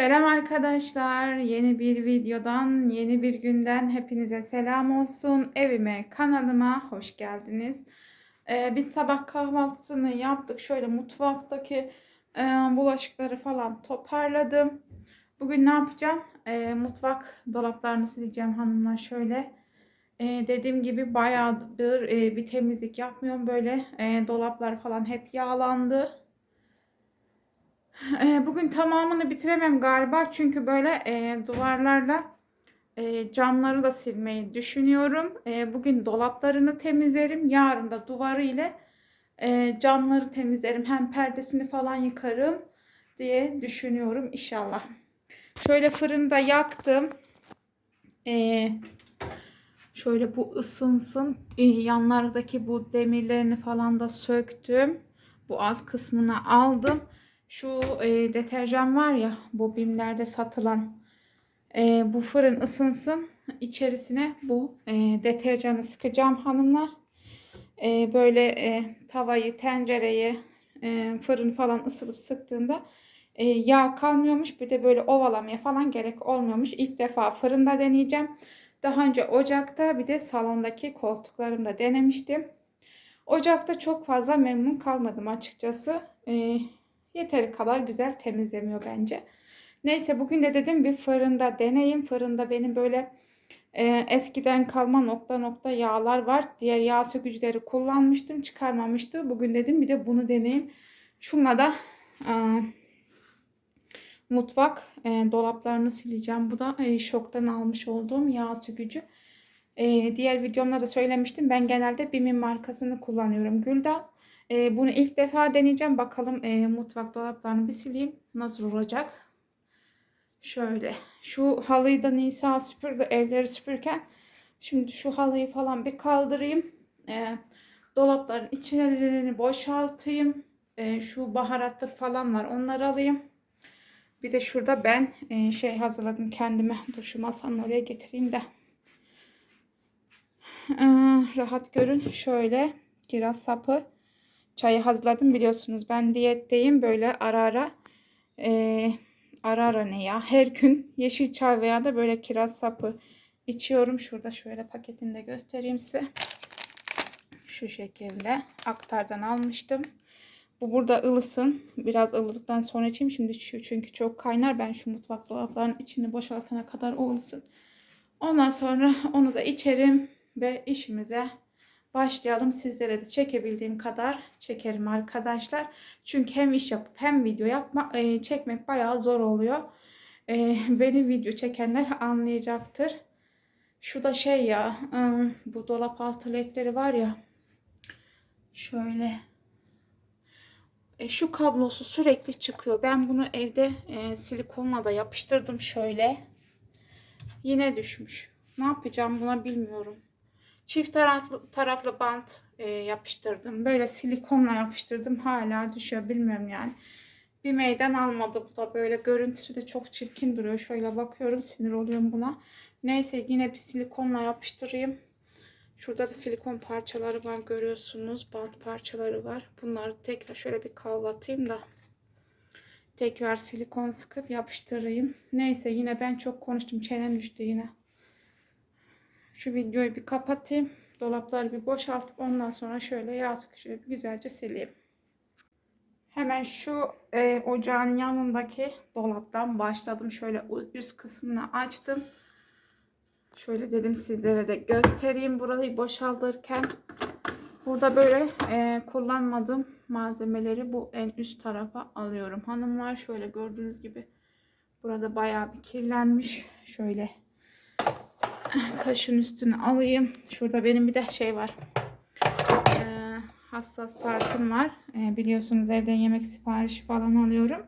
Selam arkadaşlar. Yeni bir videodan, yeni bir günden hepinize selam olsun. Evime, kanalıma hoş geldiniz. Ee, biz sabah kahvaltısını yaptık. Şöyle mutfaktaki e, bulaşıkları falan toparladım. Bugün ne yapacağım? Ee, mutfak dolaplarını sileceğim hanımlar şöyle. Ee, dediğim gibi bayağıdır e, bir temizlik yapmıyorum. Böyle e, dolaplar falan hep yağlandı. Ee, Bugün tamamını bitiremem galiba çünkü böyle e, duvarlarla e, camları da silmeyi düşünüyorum. E, bugün dolaplarını temizlerim. Yarın da duvarı ile e, camları temizlerim. Hem perdesini falan yıkarım diye düşünüyorum inşallah. Şöyle fırını da yaktım. E, şöyle bu ısınsın. E, yanlardaki bu demirlerini falan da söktüm. Bu alt kısmını aldım. Şu e, deterjan var ya bu bimlerde satılan e, bu fırın ısınsın içerisine bu e, deterjanı sıkacağım hanımlar. E, böyle e, tavayı, tencereyi, e, fırın falan ısılıp sıktığında e, yağ kalmıyormuş. Bir de böyle ovalamaya falan gerek olmuyormuş. İlk defa fırında deneyeceğim. Daha önce ocakta bir de salondaki koltuklarımda denemiştim. Ocakta çok fazla memnun kalmadım açıkçası. E, yeteri kadar güzel temizlemiyor bence. Neyse bugün de dedim bir fırında deneyim. Fırında benim böyle e, eskiden kalma nokta nokta yağlar var. Diğer yağ sökücüleri kullanmıştım. Çıkarmamıştı. Bugün dedim bir de bunu deneyim. Şunla da e, mutfak e, dolaplarını sileceğim. Bu da e, şoktan almış olduğum yağ sökücü. E, diğer videomda da söylemiştim. Ben genelde Bim'in markasını kullanıyorum. Güldal. E, bunu ilk defa deneyeceğim. Bakalım e, mutfak dolaplarını bir sileyim. Nasıl olacak? Şöyle. Şu halıyı da Nisa süpürdü. Evleri süpürken. Şimdi şu halıyı falan bir kaldırayım. E, dolapların içlerini boşaltayım. E, şu baharatlık falan var. Onları alayım. Bir de şurada ben e, şey hazırladım kendime. Dur şu masanın oraya getireyim de. E, rahat görün. Şöyle kiraz sapı çayı hazırladım biliyorsunuz. Ben diyetteyim. Böyle ara ara e, ara ara ne ya? Her gün yeşil çay veya da böyle kiraz sapı içiyorum. Şurada şöyle paketini de göstereyim size. Şu şekilde aktardan almıştım. Bu burada ılısın. Biraz ılıdıktan sonra içeyim. Şimdi çünkü çok kaynar. Ben şu mutfak dolaplarının içini boşaltana kadar o ılısın. Ondan sonra onu da içerim ve işimize başlayalım. Sizlere de çekebildiğim kadar çekerim arkadaşlar. Çünkü hem iş yapıp hem video yapma, e, çekmek bayağı zor oluyor. E, benim video çekenler anlayacaktır. Şu da şey ya ıı, bu dolap altı ledleri var ya şöyle e, şu kablosu sürekli çıkıyor. Ben bunu evde e, silikonla da yapıştırdım şöyle. Yine düşmüş. Ne yapacağım buna bilmiyorum. Çift taraflı, taraflı bant e, yapıştırdım. Böyle silikonla yapıştırdım. Hala düşüyor. Bilmiyorum yani. Bir meydan almadı bu da. Böyle görüntüsü de çok çirkin duruyor. Şöyle bakıyorum. Sinir oluyorum buna. Neyse yine bir silikonla yapıştırayım. Şurada da silikon parçaları var. Görüyorsunuz. Bant parçaları var. Bunları tekrar şöyle bir kavlatayım da. Tekrar silikon sıkıp yapıştırayım. Neyse yine ben çok konuştum. Çenem düştü yine. Şu videoyu bir kapatayım. Dolapları bir boşaltıp ondan sonra şöyle yağ sıkışığı güzelce sileyim. Hemen şu e, ocağın yanındaki dolaptan başladım. Şöyle üst kısmını açtım. Şöyle dedim sizlere de göstereyim burayı boşaltırken. Burada böyle e, kullanmadığım malzemeleri bu en üst tarafa alıyorum. Hanımlar şöyle gördüğünüz gibi burada bayağı bir kirlenmiş. Şöyle kaşın üstüne alayım. Şurada benim bir de şey var. Ee, hassas tartım var. Ee, biliyorsunuz evden yemek siparişi falan alıyorum.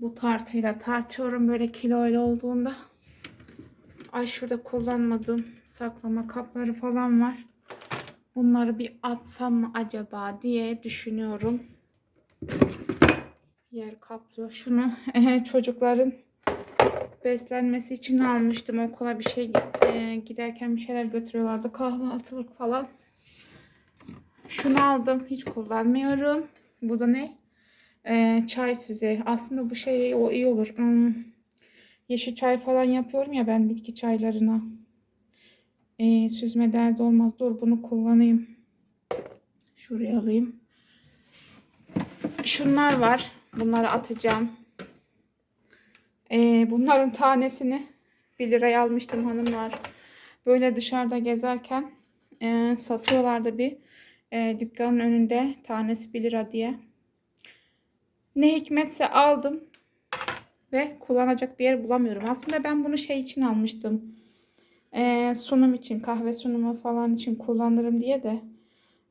Bu tartıyla tartıyorum böyle kiloyla olduğunda. Ay şurada kullanmadığım saklama kapları falan var. Bunları bir atsam mı acaba diye düşünüyorum. Yer kaplıyor. Şunu çocukların beslenmesi için almıştım. Okula bir şey e, giderken bir şeyler götürüyorlardı. Kahvaltılık falan. Şunu aldım. Hiç kullanmıyorum. Bu da ne? E, çay süzeyi. Aslında bu şey o iyi olur. Hmm, yeşil çay falan yapıyorum ya ben bitki çaylarına. Ee, süzme derdi olmaz. Dur bunu kullanayım. Şuraya alayım. Şunlar var. Bunları atacağım. Ee, bunların tanesini 1 liraya almıştım hanımlar. Böyle dışarıda gezerken e, satıyorlardı bir e, dükkanın önünde tanesi 1 lira diye. Ne hikmetse aldım ve kullanacak bir yer bulamıyorum. Aslında ben bunu şey için almıştım. E, sunum için, kahve sunumu falan için kullanırım diye de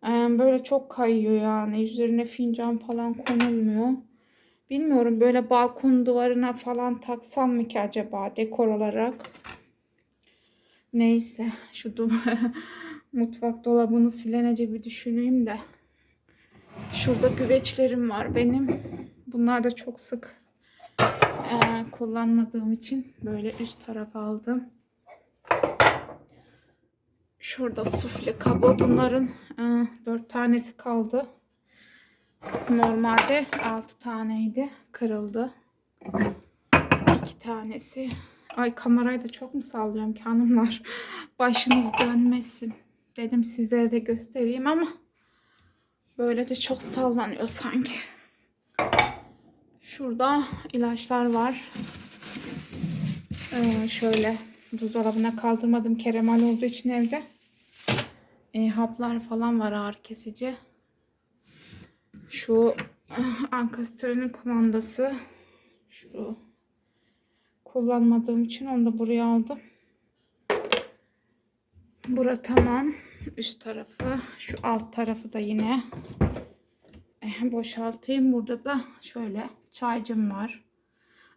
e, böyle çok kayıyor yani. Üzerine fincan falan konulmuyor. Bilmiyorum böyle balkon duvarına falan taksam mı ki acaba dekor olarak. Neyse şu mutfak dolabını silenece bir düşüneyim de. Şurada güveçlerim var benim. Bunlar da çok sık eee, kullanmadığım için böyle üst tarafa aldım. Şurada sufle kabı. Bunların eee, dört tanesi kaldı. Normalde altı taneydi. Kırıldı. İki tanesi. Ay kamerayı da çok mu sallıyorum ki hanımlar? Başınız dönmesin. Dedim sizlere de göstereyim ama böyle de çok sallanıyor sanki. Şurada ilaçlar var. Ee, şöyle buzdolabına kaldırmadım. Keremal olduğu için evde. Ee, haplar falan var ağrı kesici. Şu ah, ankastrenin kumandası. Şu kullanmadığım için onu da buraya aldım. Bura tamam. Üst tarafı. Şu alt tarafı da yine eh, boşaltayım. Burada da şöyle çaycım var.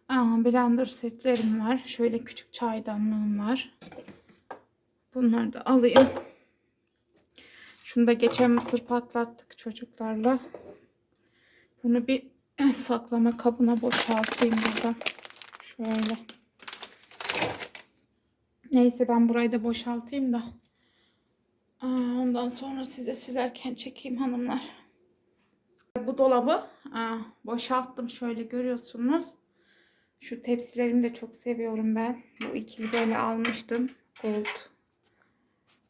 Aa, blender setlerim var. Şöyle küçük çaydanlığım var. Bunları da alayım. Şunu da geçen mısır patlattık çocuklarla. Bunu bir saklama kabına boşaltayım burada. Şöyle. Neyse ben burayı da boşaltayım da. Ondan sonra size silerken çekeyim hanımlar. Bu dolabı boşalttım şöyle görüyorsunuz. Şu tepsilerimi de çok seviyorum ben. Bu ikili böyle almıştım. Gold.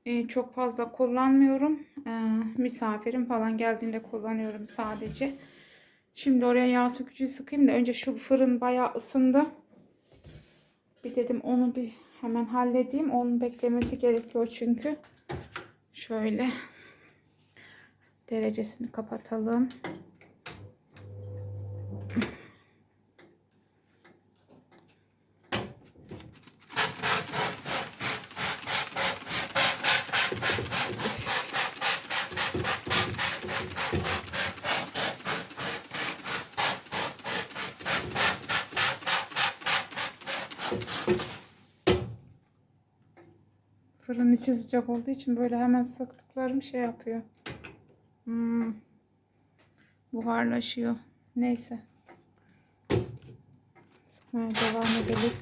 Ee, çok fazla kullanmıyorum. Ee, misafirim falan geldiğinde kullanıyorum sadece. Şimdi oraya yağ sökücüyü sıkayım da önce şu fırın bayağı ısındı. Bir dedim onu bir hemen halledeyim. Onun beklemesi gerekiyor çünkü. Şöyle derecesini kapatalım. Fırın içi sıcak olduğu için böyle hemen sıktıklarım şey yapıyor. Hmm. Buharlaşıyor. Neyse. Sıkmaya devam edelim.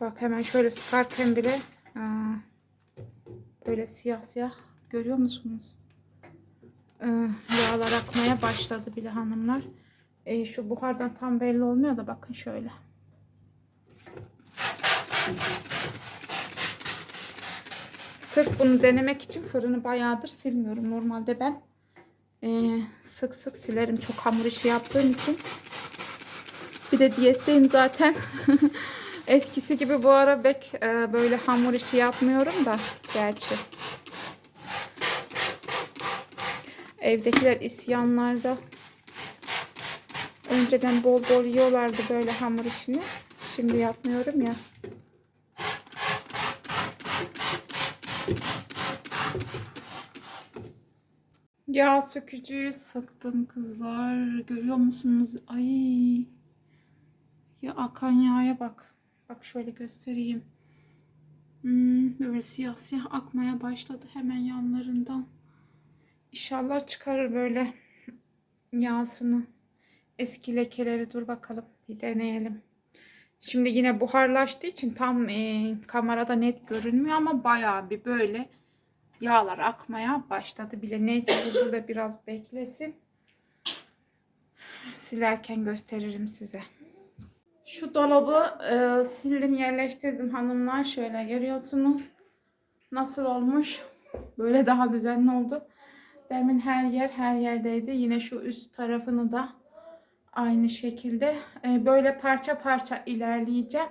Bak hemen şöyle sıkarken bile aa, böyle siyah siyah görüyor musunuz? Ee, yağlar akmaya başladı bile hanımlar. Ee, şu buhardan tam belli olmuyor da bakın şöyle. Sırf bunu denemek için fırını bayağıdır silmiyorum. Normalde ben eee, sık sık silerim. Çok hamur işi yaptığım için. Bir de diyetteyim zaten. Eskisi gibi bu ara pek eee, böyle hamur işi yapmıyorum da gerçi. Evdekiler isyanlarda. Önceden bol bol yiyorlardı böyle hamur işini. Şimdi yapmıyorum ya. Yağ sökücüyü sıktım kızlar. Görüyor musunuz? Ay. Ya akan yağa bak. Bak şöyle göstereyim. Hmm, böyle siyah siyah akmaya başladı hemen yanlarından. İnşallah çıkarır böyle yağsını. Eski lekeleri dur bakalım. Bir deneyelim. Şimdi yine buharlaştığı için tam e, kamerada net görünmüyor ama bayağı bir böyle yağlar akmaya başladı bile. Neyse bu burada biraz beklesin. Silerken gösteririm size. Şu dolabı e, sildim yerleştirdim hanımlar. Şöyle görüyorsunuz. Nasıl olmuş? Böyle daha düzenli oldu. Demin her yer her yerdeydi. Yine şu üst tarafını da aynı şekilde. E, böyle parça parça ilerleyeceğim.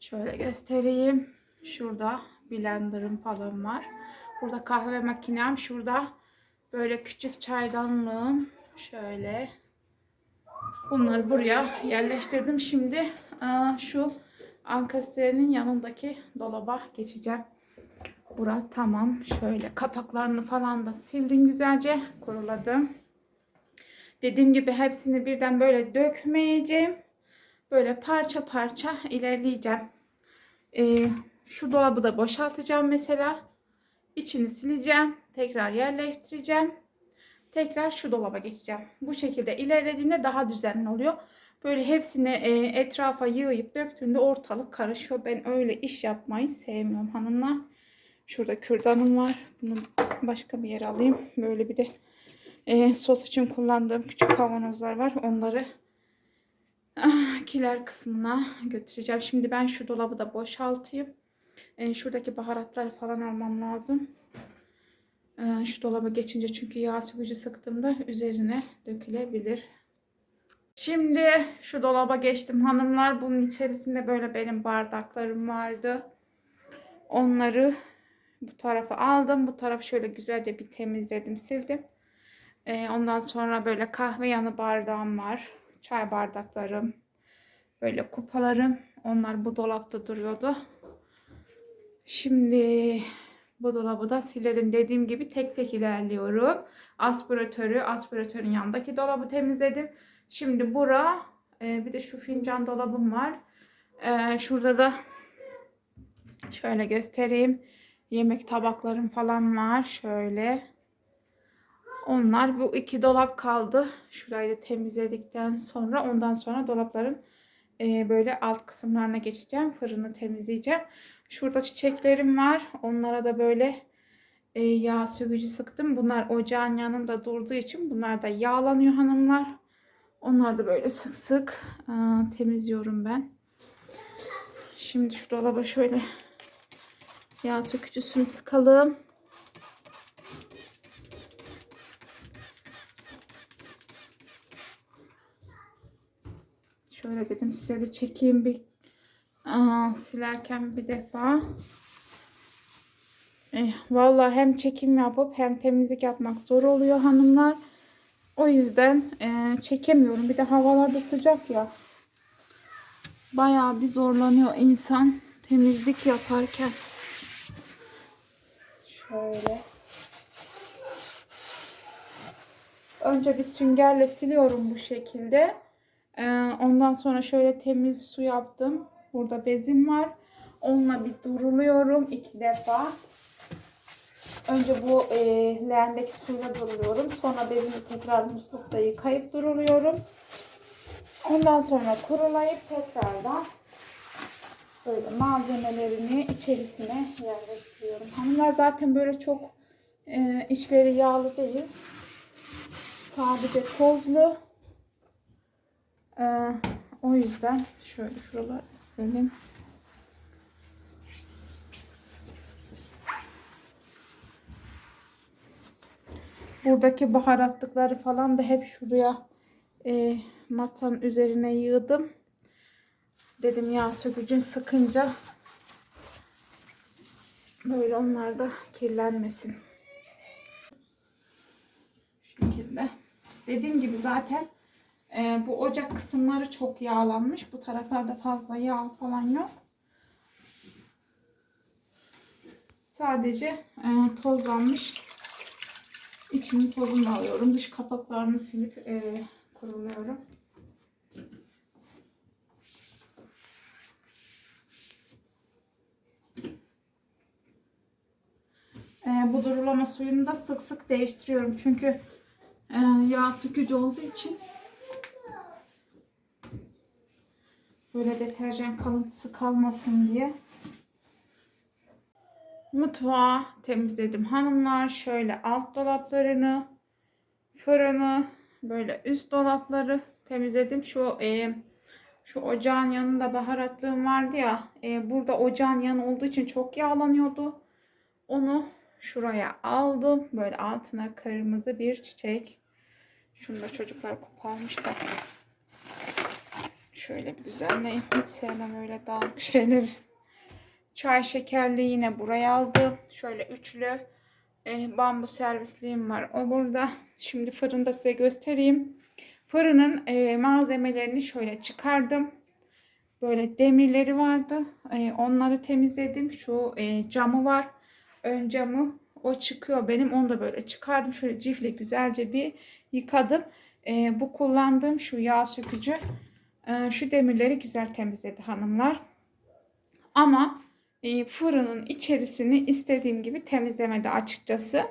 Şöyle göstereyim. Şurada blenderım falan var. Burada kahve makinem. Şurada böyle küçük çaydanlığım. Şöyle. Bunları buraya yerleştirdim. Şimdi aa, şu ankastrenin yanındaki dolaba geçeceğim. Bura tamam. Şöyle kapaklarını falan da sildim güzelce. Kuruladım. Dediğim gibi hepsini birden böyle dökmeyeceğim. Böyle parça parça ilerleyeceğim. Ee, şu dolabı da boşaltacağım mesela. İçini sileceğim. Tekrar yerleştireceğim. Tekrar şu dolaba geçeceğim. Bu şekilde ilerlediğinde daha düzenli oluyor. Böyle hepsini e, etrafa yığıp döktüğünde ortalık karışıyor. Ben öyle iş yapmayı sevmiyorum hanımlar. Şurada kürdanım var. Bunu başka bir yere alayım. Böyle bir de e, sos için kullandığım küçük kavanozlar var. Onları ah, kiler kısmına götüreceğim. Şimdi ben şu dolabı da boşaltayım. E, şuradaki baharatları falan almam lazım. E, şu dolaba geçince çünkü yağ sökücü sıktığımda üzerine dökülebilir. Şimdi şu dolaba geçtim hanımlar. Bunun içerisinde böyle benim bardaklarım vardı. Onları bu tarafa aldım. Bu tarafı şöyle güzelce bir temizledim, sildim. Ee, ondan sonra böyle kahve yanı bardağım var. Çay bardaklarım. Böyle kupalarım. Onlar bu dolapta duruyordu. Şimdi bu dolabı da silelim. Dediğim gibi tek tek ilerliyorum. Aspiratörü, aspiratörün yanındaki dolabı temizledim. Şimdi bura, e, bir de şu fincan dolabım var. E, şurada da şöyle göstereyim. Yemek tabaklarım falan var. Şöyle. Onlar bu iki dolap kaldı. Şurayı da temizledikten sonra ondan sonra dolapların e, böyle alt kısımlarına geçeceğim. Fırını temizleyeceğim. Şurada çiçeklerim var. Onlara da böyle e, yağ sökücü sıktım. Bunlar ocağın yanında durduğu için bunlar da yağlanıyor hanımlar. Onları da böyle sık sık aa, temizliyorum ben. Şimdi şu dolaba şöyle yağ sökücüsünü sıkalım. Şöyle dedim size de çekeyim bir aa, silerken bir defa. Eh, vallahi hem çekim yapıp hem temizlik yapmak zor oluyor hanımlar. O yüzden e, çekemiyorum. Bir de havalarda sıcak ya. Bayağı bir zorlanıyor insan temizlik yaparken. Şöyle. Önce bir süngerle siliyorum bu şekilde. E, ondan sonra şöyle temiz su yaptım. Burada bezim var. Onunla bir duruluyorum iki defa. Önce bu e, leğendeki suyla duruluyorum. Sonra bezimi tekrar muslukta yıkayıp duruluyorum. Ondan sonra kurulayıp tekrardan böyle malzemelerini içerisine yerleştiriyorum. Hanımlar zaten böyle çok e, içleri yağlı değil. Sadece tozlu. E, o yüzden şöyle şuraları silelim. Buradaki baharatlıkları falan da hep şuraya e, masanın üzerine yığdım. Dedim ya sökücün sıkınca böyle onlar da kirlenmesin. Şu şekilde. Dediğim gibi zaten e, bu ocak kısımları çok yağlanmış. Bu taraflarda fazla yağ falan yok. Sadece e, tozlanmış İçinin tozunu alıyorum. Dış kapaklarını silip e, kuruluyorum. E, bu durulama suyunu da sık sık değiştiriyorum. Çünkü e, yağ sökücü olduğu için böyle deterjan kalıntısı kalmasın diye mutfağı temizledim hanımlar. Şöyle alt dolaplarını, fırını, böyle üst dolapları temizledim. Şu e, Şu ocağın yanında baharatlığım vardı ya. e, burada ocağın yanı olduğu için çok yağlanıyordu. Onu şuraya aldım. Böyle altına kırmızı bir çiçek. Şunu da çocuklar koparmış da. Şöyle bir düzenleyeyim. Hiç sevmem öyle dağınık şeyleri. Çay şekerli yine buraya aldım. Şöyle üçlü e, bambu servisliğim var. O burada. Şimdi fırında size göstereyim. Fırının e, malzemelerini şöyle çıkardım. Böyle demirleri vardı. E, onları temizledim. Şu e, camı var. Ön camı. O çıkıyor benim. Onu da böyle çıkardım. Şöyle cifle güzelce bir yıkadım. E, bu kullandığım şu yağ sökücü. E, şu demirleri güzel temizledi hanımlar. Ama e, fırının içerisini istediğim gibi temizlemedi açıkçası.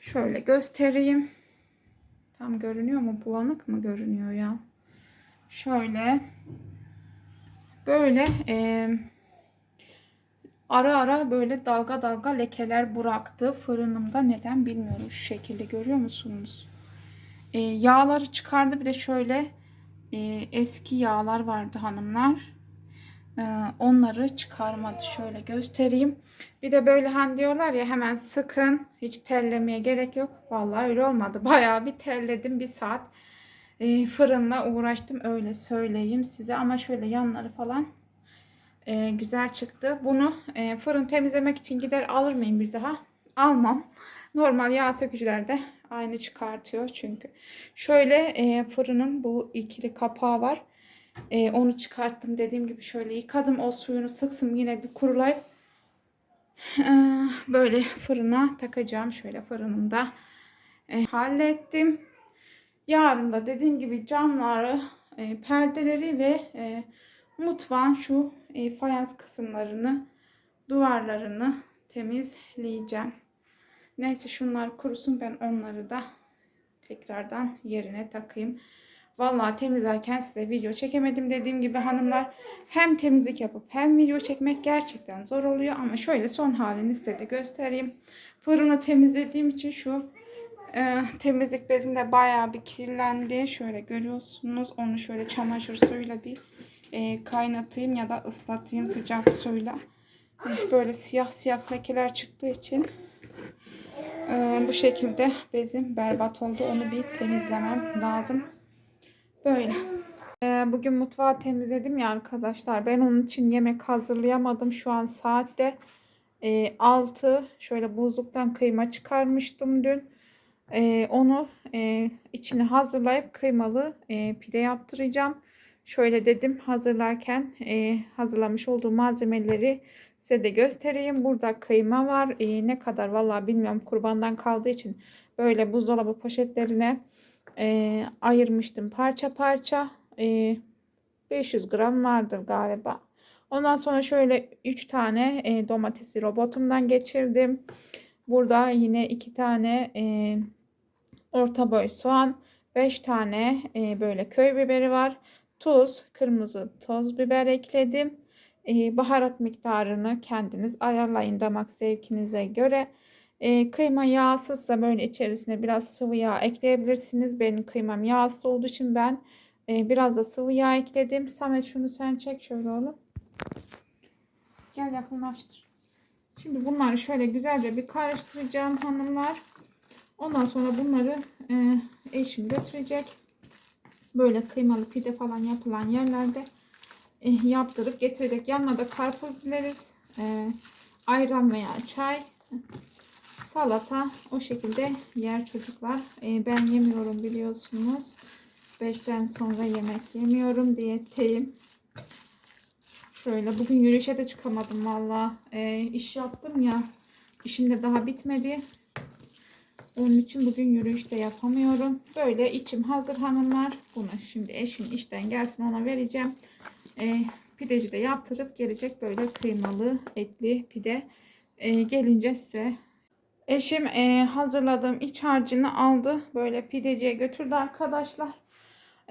Şöyle göstereyim. Tam görünüyor mu? Bulanık mı görünüyor ya? Şöyle. Böyle e, ara ara böyle dalga dalga lekeler bıraktı fırınımda. Neden bilmiyorum. Şu şekilde görüyor musunuz? E, yağları çıkardı. Bir de şöyle e, eski yağlar vardı hanımlar. Ee, onları çıkarmadı. Şöyle göstereyim. Bir de böyle hani diyorlar ya hemen sıkın. Hiç terlemeye gerek yok. Vallahi öyle olmadı. Bayağı bir terledim. Bir saat e, fırınla uğraştım. Öyle söyleyeyim size. Ama şöyle yanları falan e, güzel çıktı. Bunu e, fırın temizlemek için gider alır mıyım bir daha? Almam. Normal yağ sökücülerde aynı çıkartıyor çünkü. Şöyle e, fırının bu ikili kapağı var. Ee, onu çıkarttım dediğim gibi şöyle yıkadım. O suyunu sıksın yine bir kurulayıp ee, böyle fırına takacağım. Şöyle fırınımda e, hallettim. Yarın da dediğim gibi camları, e, perdeleri ve e, mutfağın şu e, fayans kısımlarını, duvarlarını temizleyeceğim. Neyse şunlar kurusun ben onları da tekrardan yerine takayım. Vallahi temizlerken size video çekemedim dediğim gibi hanımlar. Hem temizlik yapıp hem video çekmek gerçekten zor oluyor. Ama şöyle son halini size de göstereyim. Fırını temizlediğim için şu e, temizlik bezim de bayağı bir kirlendi. Şöyle görüyorsunuz. Onu şöyle çamaşır suyuyla bir e, kaynatayım ya da ıslatayım sıcak suyla. Böyle siyah siyah lekeler çıktığı için e, bu şekilde bezim berbat oldu. Onu bir temizlemem lazım. Böyle. Ee, bugün mutfağı temizledim ya arkadaşlar. Ben onun için yemek hazırlayamadım. Şu an saatte e, 6. Şöyle buzluktan kıyma çıkarmıştım dün. E, onu e, içine hazırlayıp kıymalı e, pide yaptıracağım. Şöyle dedim hazırlarken e, hazırlamış olduğum malzemeleri size de göstereyim. Burada kıyma var. E, ne kadar vallahi bilmiyorum kurbandan kaldığı için böyle buzdolabı poşetlerine e, ayırmıştım parça parça. E, 500 gram vardır galiba. Ondan sonra şöyle 3 tane e, domatesi robotumdan geçirdim. Burada yine 2 tane e, orta boy soğan, 5 tane e, böyle köy biberi var. Tuz, kırmızı toz biber ekledim. E, baharat miktarını kendiniz ayarlayın damak zevkinize göre. E, kıyma yağsızsa böyle içerisine biraz sıvı yağ ekleyebilirsiniz. Benim kıymam yağsız olduğu için ben e, biraz da sıvı yağ ekledim. Samet şunu sen çek şöyle oğlum. Gel yakınlaştır. Şimdi bunları şöyle güzelce bir karıştıracağım hanımlar. Ondan sonra bunları e, eşim götürecek. Böyle kıymalı pide falan yapılan yerlerde yaptırıp getirecek. Yanına da karpuz dileriz. E, ayran veya çay salata o şekilde yer çocuklar. Ee, ben yemiyorum biliyorsunuz. 5'ten sonra yemek yemiyorum. Diyetteyim. Şöyle bugün yürüyüşe de çıkamadım valla. Ee, iş yaptım ya. İşim de daha bitmedi. Onun için bugün yürüyüş de yapamıyorum. Böyle içim hazır hanımlar. Bunu şimdi eşim işten gelsin ona vereceğim. Ee, pideci de yaptırıp gelecek böyle kıymalı etli pide. Ee, gelince size Eşim e, hazırladığım iç harcını aldı. Böyle pideciye götürdü arkadaşlar.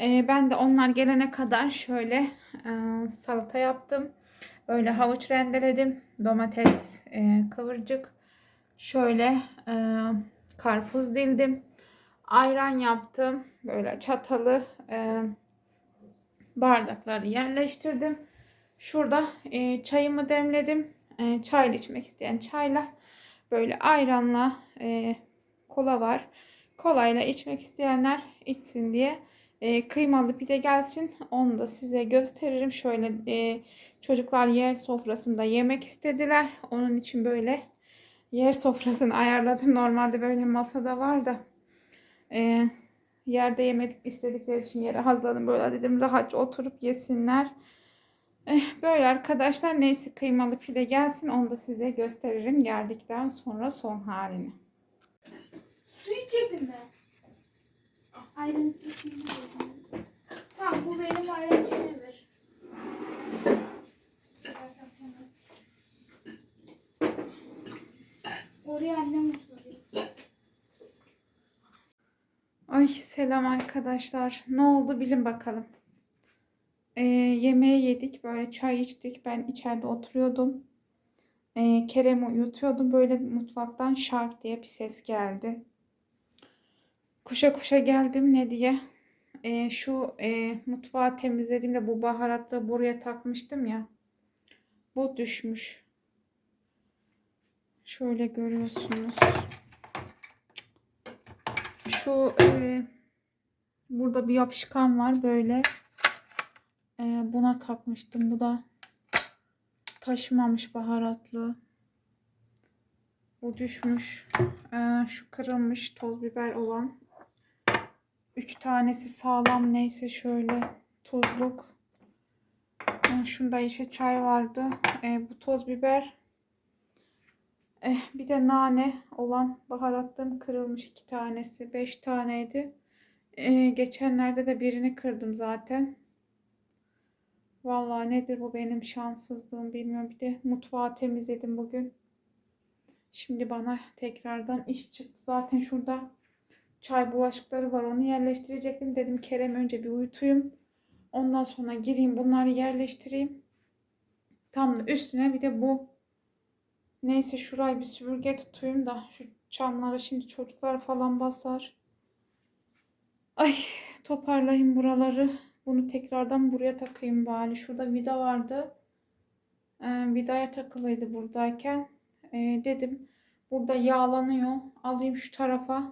E, ben de onlar gelene kadar şöyle e, salata yaptım. Böyle havuç rendeledim. Domates e, kıvırcık. Şöyle e, karpuz dildim. Ayran yaptım. Böyle çatalı e, bardakları yerleştirdim. Şurada e, çayımı demledim. E, çayla içmek isteyen çayla. Böyle ayranla e, kola var. Kolayla içmek isteyenler içsin diye. E, kıymalı pide gelsin. Onu da size gösteririm. Şöyle e, çocuklar yer sofrasında yemek istediler. Onun için böyle yer sofrasını ayarladım. Normalde böyle masada var da e, yerde yemek istedikleri için yere hazırladım. Böyle dedim rahatça oturup yesinler. Eh, böyle arkadaşlar neyse kıymalı pide gelsin onu da size gösteririm geldikten sonra son halini. Su içecektin mi? Ayran içecektin mi? Tamam bu benim ayran içeceğimi ver. Oraya annem Ay selam arkadaşlar. Ne oldu bilin bakalım. Ee, yemeği yedik böyle çay içtik. Ben içeride oturuyordum. Ee, Kerem'i uyutuyordum. Böyle mutfaktan şark diye bir ses geldi. Kuşa kuşa geldim ne diye. Ee, şu e, mutfağı temizlediğimde bu baharatları buraya takmıştım ya. Bu düşmüş. Şöyle görüyorsunuz. Şu e, burada bir yapışkan var böyle. E, buna takmıştım. Bu da taşımamış baharatlı. Bu düşmüş. E, şu kırılmış toz biber olan. Üç tanesi sağlam neyse şöyle tuzluk. E, şunda yeşil çay vardı. E, bu toz biber. Eh, bir de nane olan baharatlarım kırılmış iki tanesi. Beş taneydi. Eh, geçenlerde de birini kırdım zaten. Vallahi nedir bu benim şanssızlığım bilmiyorum. Bir de mutfağı temizledim bugün. Şimdi bana tekrardan iş çıktı. Zaten şurada çay bulaşıkları var. Onu yerleştirecektim. Dedim Kerem önce bir uyutayım. Ondan sonra gireyim bunları yerleştireyim. Tam da üstüne bir de bu Neyse şurayı bir süpürge tutayım da şu çamlara şimdi çocuklar falan basar. Ay toparlayayım buraları. Bunu tekrardan buraya takayım bari. Şurada vida vardı. Ee, vidaya takılıydı buradayken. Ee, dedim burada yağlanıyor. Alayım şu tarafa.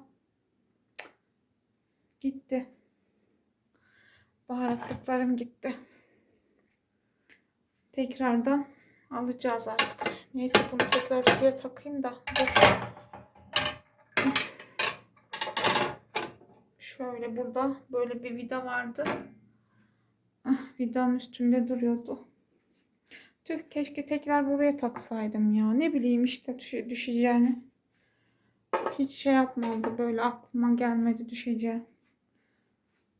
Gitti. Baharatlıklarım gitti. Tekrardan alacağız artık. Neyse bunu tekrar şuraya takayım da. Dur. Şöyle burada böyle bir vida vardı. Ah, vidanın üstünde duruyordu. Tüh keşke tekrar buraya taksaydım ya. Ne bileyim işte düş- düşeceğini. Hiç şey yapmadı böyle aklıma gelmedi düşeceği.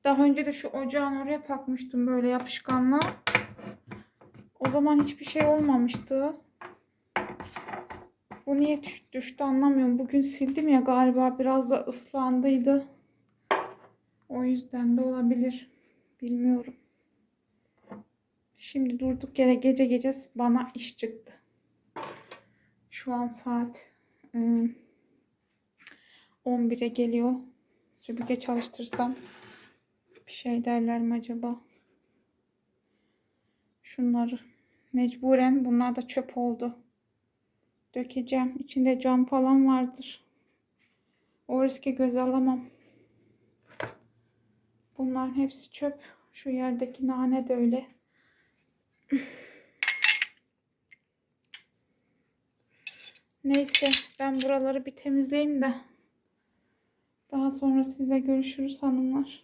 Daha önce de şu ocağın oraya takmıştım böyle yapışkanla. O zaman hiçbir şey olmamıştı. Bu niye düş- düştü anlamıyorum. Bugün sildim ya galiba biraz da ıslandıydı. O yüzden de olabilir. Bilmiyorum. Şimdi durduk yere gece gece bana iş çıktı. Şu an saat ım, 11'e geliyor. Süpürge çalıştırsam bir şey derler mi acaba? Şunları mecburen bunlar da çöp oldu. Dökeceğim. İçinde cam falan vardır. O riski göze alamam. Bunların hepsi çöp. Şu yerdeki nane de öyle. Neyse ben buraları bir temizleyeyim de daha sonra size görüşürüz hanımlar.